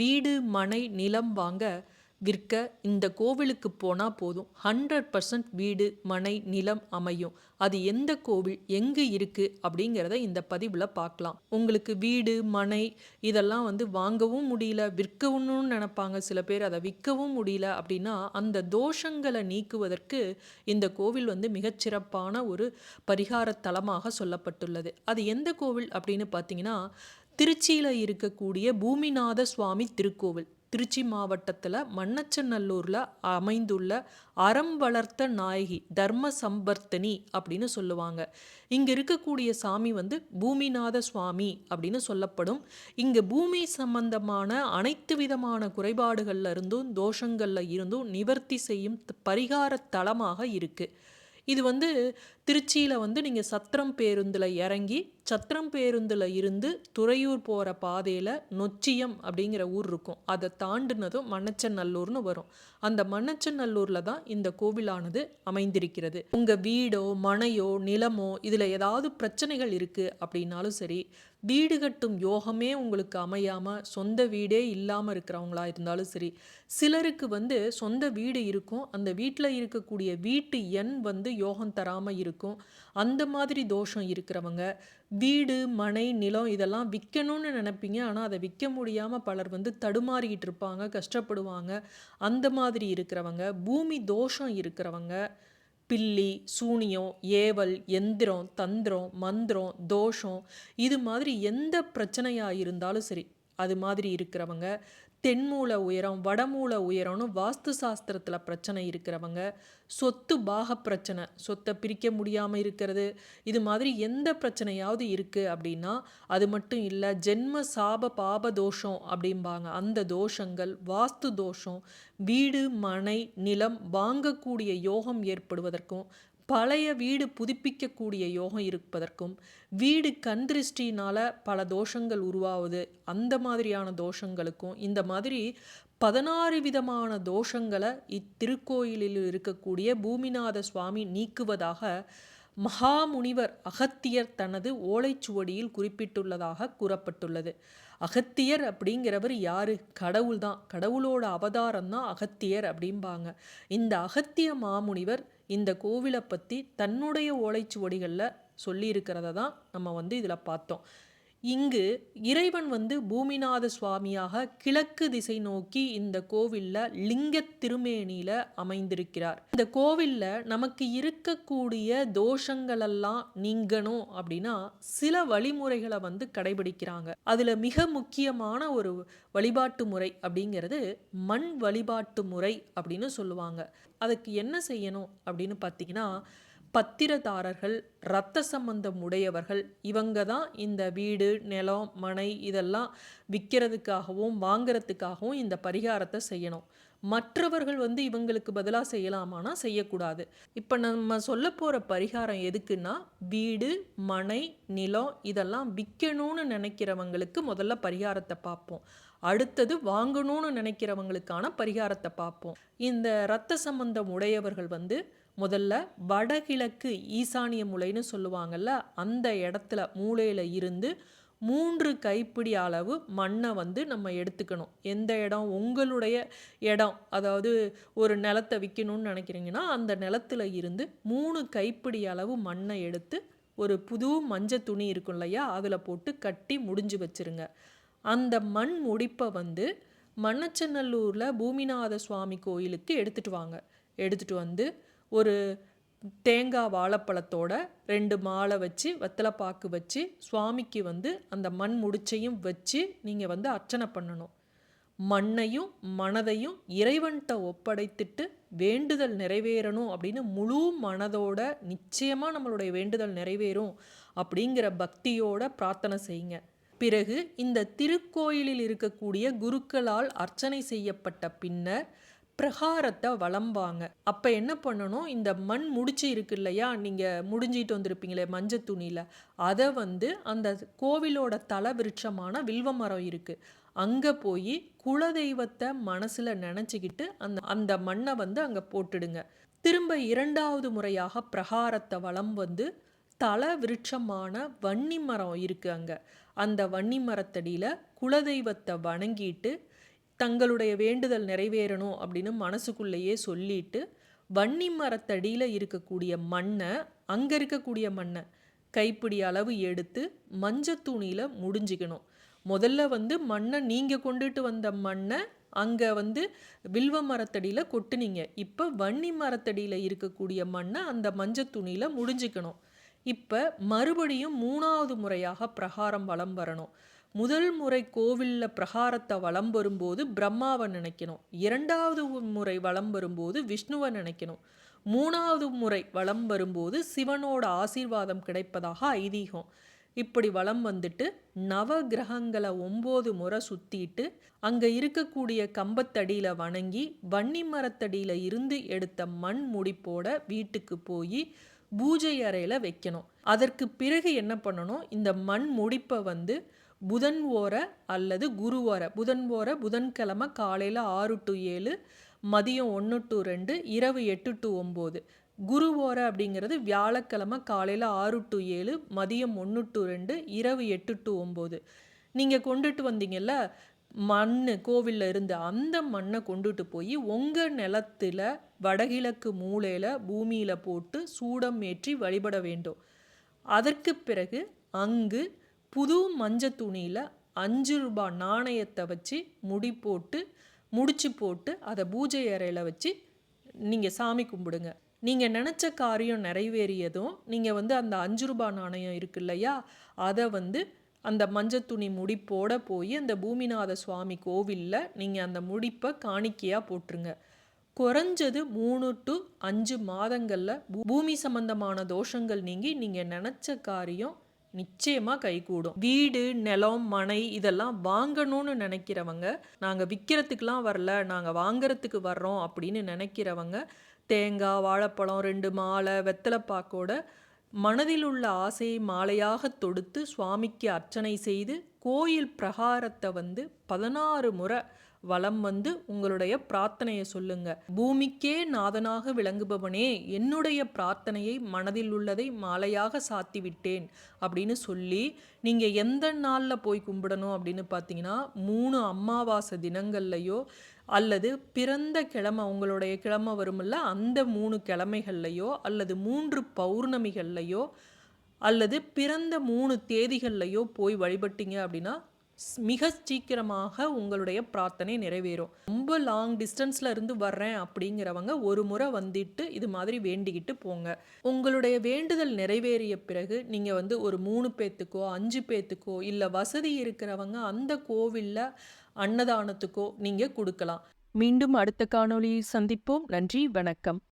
வீடு மனை நிலம் வாங்க விற்க இந்த கோவிலுக்கு போனால் போதும். ஹண்ட்ரட் பர்சன்ட் வீடு மனை நிலம் அமையும். அது எந்த கோவில் எங்கே இருக்குது அப்படிங்கிறத இந்த பதிவில் பார்க்கலாம். உங்களுக்கு வீடு மனை இதெல்லாம் வந்து வாங்கவும் முடியல விற்கவும்னு நினப்பாங்க. சில பேர் அதை விற்கவும் முடியல அப்படின்னா அந்த தோஷங்களை நீக்குவதற்கு இந்த கோவில் வந்து மிகச்சிறப்பான ஒரு பரிகார தலமாக சொல்லப்பட்டுள்ளது. அது எந்த கோவில் அப்படின்னு பார்த்தீங்கன்னா திருச்சியில் இருக்கக்கூடிய பூமிநாத சுவாமி திருக்கோவில். திருச்சி மாவட்டத்தில் மண்ணச்சநல்லூரில் அமைந்துள்ள அறம் வளர்த்த நாயகி தர்ம சம்பர்த்தனி அப்படின்னு சொல்லுவாங்க. இங்கே இருக்கக்கூடிய சாமி வந்து பூமிநாத சுவாமி அப்படின்னு சொல்லப்படும். இங்கே பூமி சம்பந்தமான அனைத்து விதமான குறைபாடுகள்ல இருந்தும் தோஷங்களில் இருந்தும் நிவர்த்தி செய்யும் பரிகார தலமாக இருக்குது இது வந்து திருச்சியில் வந்து நீங்கள் சத்திரம் பேருந்தில் இறங்கி சத்திரம் பேருந்தில் இருந்து துறையூர் போகிற பாதையில் நொச்சியம் அப்படிங்கிற ஊர் இருக்கும். அதை தாண்டினதும் மண்ணச்சநல்லூர்னு வரும். அந்த மண்ணச்சநல்லூரில் தான் இந்த கோவிலானது அமைந்திருக்கிறது. உங்கள் வீடோ மனையோ நிலமோ இதில் ஏதாவது பிரச்சனைகள் இருக்குது அப்படின்னாலும் சரி வீடு கட்டும் யோகமே உங்களுக்கு அமையாமல் சொந்த வீடே இல்லாமல் இருக்கிறவங்களா இருந்தாலும் சரி சிலருக்கு வந்து சொந்த வீடு இருக்கும். அந்த வீட்டில் இருக்கக்கூடிய வீட்டு எண் வந்து யோகம் தராமல் இருக்கும். அந்த மாதிரி தோஷம் இருக்கிறவங்க வீடு மனை நிலம் இதெல்லாம் விற்கணும்னு நினைப்பீங்க. ஆனால் அதை விற்க முடியாமல் பலர் வந்து தடுமாறிக்கிட்டு இருப்பாங்க கஷ்டப்படுவாங்க. அந்த மாதிரி இருக்கிறவங்க பூமி தோஷம் இருக்கிறவங்க பில்லி சூனியம் ஏவல் எந்திரம் தந்திரம் மந்திரம் தோஷம் இது மாதிரி எந்த பிரச்சனையாக இருந்தாலும் சரி அது மாதிரி இருக்கிறவங்க தென்மூல உயரம் வடமூல உயரம்னு வாஸ்து சாஸ்திரத்தில் பிரச்சனை இருக்கிறவங்க சொத்து பாக பிரச்சனை சொத்தை பிரிக்க முடியாமல் இருக்கிறது. இது மாதிரி எந்த பிரச்சனையாவது இருக்குது அப்படின்னா அது மட்டும் இல்லை ஜென்ம சாப பாப தோஷம் அப்படிம்பாங்க. அந்த தோஷங்கள் வாஸ்து தோஷம் வீடு மனை நிலம் வாங்கக்கூடிய யோகம் ஏற்படுவதற்கும் பழைய வீடு புதுப்பிக்கக்கூடிய யோகம் இருப்பதற்கும் வீடு கண் பல தோஷங்கள் உருவாகுது அந்த மாதிரியான தோஷங்களுக்கும் இந்த மாதிரி பதினாறு விதமான தோஷங்களை இத்திருக்கோயிலில் இருக்கக்கூடிய பூமிநாத சுவாமி நீக்குவதாக மகாமுனிவர் அகத்தியர் தனது ஓலைச்சுவடியில் குறிப்பிட்டுள்ளதாக கூறப்பட்டுள்ளது. அகத்தியர் அப்படிங்கிறவர் யார்? கடவுள் தான் கடவுளோட அவதாரம் தான் அகத்தியர் அப்படிம்பாங்க. இந்த அகத்திய மாமுனிவர் இந்த கோவிலை பற்றி தன்னுடைய ஓலைச்சுவடிகளில் சொல்லியிருக்கிறத தான் நம்ம வந்து இதில் பார்த்தோம். இங்கு இறைவன் வந்து பூமிநாத சுவாமியாக கிழக்கு திசை நோக்கி இந்த கோவில்ல லிங்க திருமேனியில அமைந்திருக்கிறார். இந்த கோவில்ல நமக்கு இருக்கக்கூடிய தோஷங்களெல்லாம் நீங்கணும் அப்படின்னா சில வழிமுறைகளை வந்து கடைபிடிக்கிறாங்க. அதுல மிக முக்கியமான ஒரு வழிபாட்டு முறை அப்படிங்கிறது மண் வழிபாட்டு முறை அப்படின்னு சொல்லுவாங்க. அதுக்கு என்ன செய்யணும் அப்படின்னு பார்த்தீங்கன்னா பத்திரதாரர்கள் இரத்த சம்பந்தம் உடையவர்கள் இவங்க தான் இந்த வீடு நிலம் மனை இதெல்லாம் விற்கிறதுக்காகவும் வாங்கிறதுக்காகவும் இந்த பரிகாரத்தை செய்யணும். மற்றவர்கள் வந்து இவங்களுக்கு பதிலாக செய்யலாமானா செய்யக்கூடாது. இப்போ நம்ம சொல்ல போகிற பரிகாரம் எதுக்குன்னா வீடு மனை நிலம் இதெல்லாம் விற்கணும்னு நினைக்கிறவங்களுக்கு முதல்ல பரிகாரத்தை பார்ப்போம். அடுத்தது வாங்கணும்னு நினைக்கிறவங்களுக்கான பரிகாரத்தை பார்ப்போம். இந்த இரத்த சம்பந்தம் உடையவர்கள் வந்து முதல்ல வடகிழக்கு ஈசானிய மூலைன்னு சொல்லுவாங்கல்ல அந்த இடத்துல மூளையில் இருந்து மூன்று கைப்பிடி அளவு மண்ணை வந்து நம்ம எடுத்துக்கணும். எந்த இடம்? உங்களுடைய இடம். அதாவது ஒரு நிலத்தை விற்கணும்னு நினைக்கிறீங்கன்னா அந்த நிலத்துல இருந்து மூணு கைப்பிடி அளவு மண்ணை எடுத்து ஒரு புது மஞ்சள் துணி இருக்கும் இல்லையா அதில் போட்டு கட்டி முடிஞ்சு வச்சிருங்க. அந்த மண் முடிப்பை வந்து மண்ணச்சநல்லூரில் பூமிநாத சுவாமி கோயிலுக்கு எடுத்துகிட்டு வாங்க. எடுத்துகிட்டு வந்து ஒரு தேங்காய் வாழைப்பழத்தோட ரெண்டு மாலை வச்சு வெத்தலைப்பாக்கு வச்சு சுவாமிக்கு வந்து அந்த மண் முடிச்சையும் வச்சு நீங்கள் வந்து அர்ச்சனை பண்ணணும். மண்ணையும் மனதையும் இறைவன்கிட்ட ஒப்படைத்துட்டு வேண்டுதல் நிறைவேறணும் அப்படின்னு முழு மனதோட நிச்சயமாக நம்மளுடைய வேண்டுதல் நிறைவேறும் அப்படிங்கிற பக்தியோட பிரார்த்தனை செய்யுங்க. பிறகு இந்த திருக்கோயிலில் இருக்கக்கூடிய குருக்களால் அர்ச்சனை செய்யப்பட்ட பின்னர் பிரகாரத்தை வளம்பாங்க. அப்போ என்ன பண்ணணும்? இந்த மண் முடிச்சு இருக்கு இல்லையா? நீங்கள் முடிஞ்சிட்டு வந்திருப்பீங்களே மஞ்சள் துணியில். அதை வந்து அந்த கோவிலோட தலை விருட்சமான வில்வ மரம் இருக்குது அங்கே போய் குலதெய்வத்தை மனசில் நினச்சிக்கிட்டு அந்த அந்த மண்ணை வந்து அங்கே போட்டுடுங்க. திரும்ப இரண்டாவது முறையாக பிரகாரத்தை வளம் வந்து தலை விருட்சமான வன்னி மரம் இருக்குது அங்கே. அந்த வன்னி மரத்தடியில் குலதெய்வத்தை வணங்கிட்டு தங்களுடைய வேண்டுதல் நிறைவேறணும் அப்படின்னு மனசுக்குள்ளேயே சொல்லிட்டு வன்னி மரத்தடியில் இருக்கக்கூடிய மண்ணை அங்கே இருக்கக்கூடிய மண்ணை கைப்பிடி அளவு எடுத்து மஞ்சள் துணியில் முடிஞ்சிக்கணும். முதல்ல வந்து மண்ணை நீங்கள் கொண்டுட்டு வந்த மண்ணை அங்கே வந்து வில்வ மரத்தடியில் கொட்டுனீங்க. இப்போ வன்னி மரத்தடியில் இருக்கக்கூடிய மண்ணை அந்த மஞ்சள் துணியில் முடிஞ்சிக்கணும். இப்போ மறுபடியும் மூணாவது முறையாக பிரகாரம் வலம் வரணும். முதல் முறை கோவிலில் பிரகாரத்தை வலம் வரும்போது பிரம்மாவை நினைக்கணும். இரண்டாவது முறை வலம் வரும்போது விஷ்ணுவை நினைக்கணும். மூணாவது முறை வலம் வரும்போது சிவனோட ஆசீர்வாதம் கிடைப்பதாக ஐதீகம். இப்படி வலம் வந்துட்டு நவ கிரகங்களை ஒம்பது முறை சுற்றிட்டு அங்கே இருக்கக்கூடிய கம்பத்தடியில் வணங்கி வன்னி மரத்தடியில் இருந்து எடுத்த மண் முடிப்போட வீட்டுக்கு போய் பூஜை அறையில் வைக்கணும். அதற்கு பிறகு என்ன பண்ணணும்? இந்த மண் முடிப்பை வந்து புதன் ஓர அல்லது குரு ஓர புதன் ஓர புதன்கிழமை காலையில் ஆறு டு ஏழு மதியம் ஒன்று டு ரெண்டு இரவு எட்டு டு ஒம்பது. குரு ஓர அப்படிங்கிறது வியாழக்கிழமை காலையில் ஆறு டு ஏழு மதியம் ஒன்று டு ரெண்டு இரவு எட்டு டு ஒம்பது. நீங்கள் கொண்டுட்டு வந்தீங்கல்ல மண் கோவிலில் இருந்து அந்த மண்ணை கொண்டுட்டு போய் உங்கள் நிலத்தில் வடகிழக்கு மூலையில் பூமியில் போட்டு சூடம் ஏற்றி வழிபட வேண்டும். அதற்கு பிறகு அங்கு புது மஞ்சள் துணியில் அஞ்சு ரூபாய் நாணயத்தை வச்சு முடி போட்டு முடிச்சு போட்டு அதை பூஜை அறையில் வச்சு நீங்கள் சாமி கும்பிடுங்க. நீங்கள் நினச்ச காரியம் நிறைவேறியதும் நீங்கள் வந்து அந்த அஞ்சு ரூபாய் நாணயம் இருக்கு இல்லையா? அதை வந்து அந்த மஞ்சள் துணி முடிப்போட போய் அந்த பூமிநாத சுவாமி கோவிலில் நீங்கள் அந்த முடிப்பை காணிக்கையாக போட்டுருங்க. குறைஞ்சது மூணு டு அஞ்சு மாதங்களில் பூமி சம்பந்தமான தோஷங்கள் நீங்கி நீங்கள் நினச்ச காரியம் நிச்சயமாக கைகூடும். வீடு நிலம் மனை இதெல்லாம் வாங்கணும்னு நினைக்கிறவங்க நாங்கள் விற்கிறதுக்கெலாம் வரல நாங்கள் வாங்கிறதுக்கு வர்றோம் அப்படின்னு நினைக்கிறவங்க தேங்காய் வாழைப்பழம் ரெண்டு மாலை வெத்தலைப்பாக்கோட மனதில் உள்ள ஆசையை மாலையாக தொடுத்து சுவாமிக்கு அர்ச்சனை செய்து கோயில் பிரகாரத்தை வந்து பதினாறு முறை வலம் வந்து உங்களுடைய பிரார்த்தனையை சொல்லுங்க. பூமிக்கே நாதனாக விளங்குபவனே என்னுடைய பிரார்த்தனையை மனதில் உள்ளதை மாலையாக சாத்தி விட்டேன் அப்படின்னு சொல்லி நீங்கள் எந்த நாளில் போய் கும்பிடணும் அப்படின்னு பார்த்தீங்கன்னா மூணு அமாவாசை தினங்கள்லையோ அல்லது பிறந்த கிழமை உங்களுடைய கிழமை வருமில்ல அந்த மூணு கிழமைகள்லையோ அல்லது மூன்று பௌர்ணமிகள்லையோ அல்லது பிறந்த மூணு தேதிகள்லையோ போய் வழிபட்டீங்க அப்படின்னா மிக சீக்கிரமாக உங்களுடைய பிரார்த்தனை நிறைவேறும். ரொம்ப லாங் டிஸ்டன்ஸில் இருந்து வர்றேன் அப்படிங்கிறவங்க ஒரு முறை வந்துட்டு இது மாதிரி வேண்டிக்கிட்டு போங்க. உங்களுடைய வேண்டுதல் நிறைவேறிய பிறகு நீங்கள் வந்து ஒரு மூணு பேத்துக்கோ அஞ்சு பேத்துக்கோ இல்லை வசதி இருக்கிறவங்க அந்த கோவிலில் அன்னதானத்துக்கோ நீங்கள் கொடுக்கலாம். மீண்டும் அடுத்த காணொளியை சந்திப்போம். நன்றி வணக்கம்.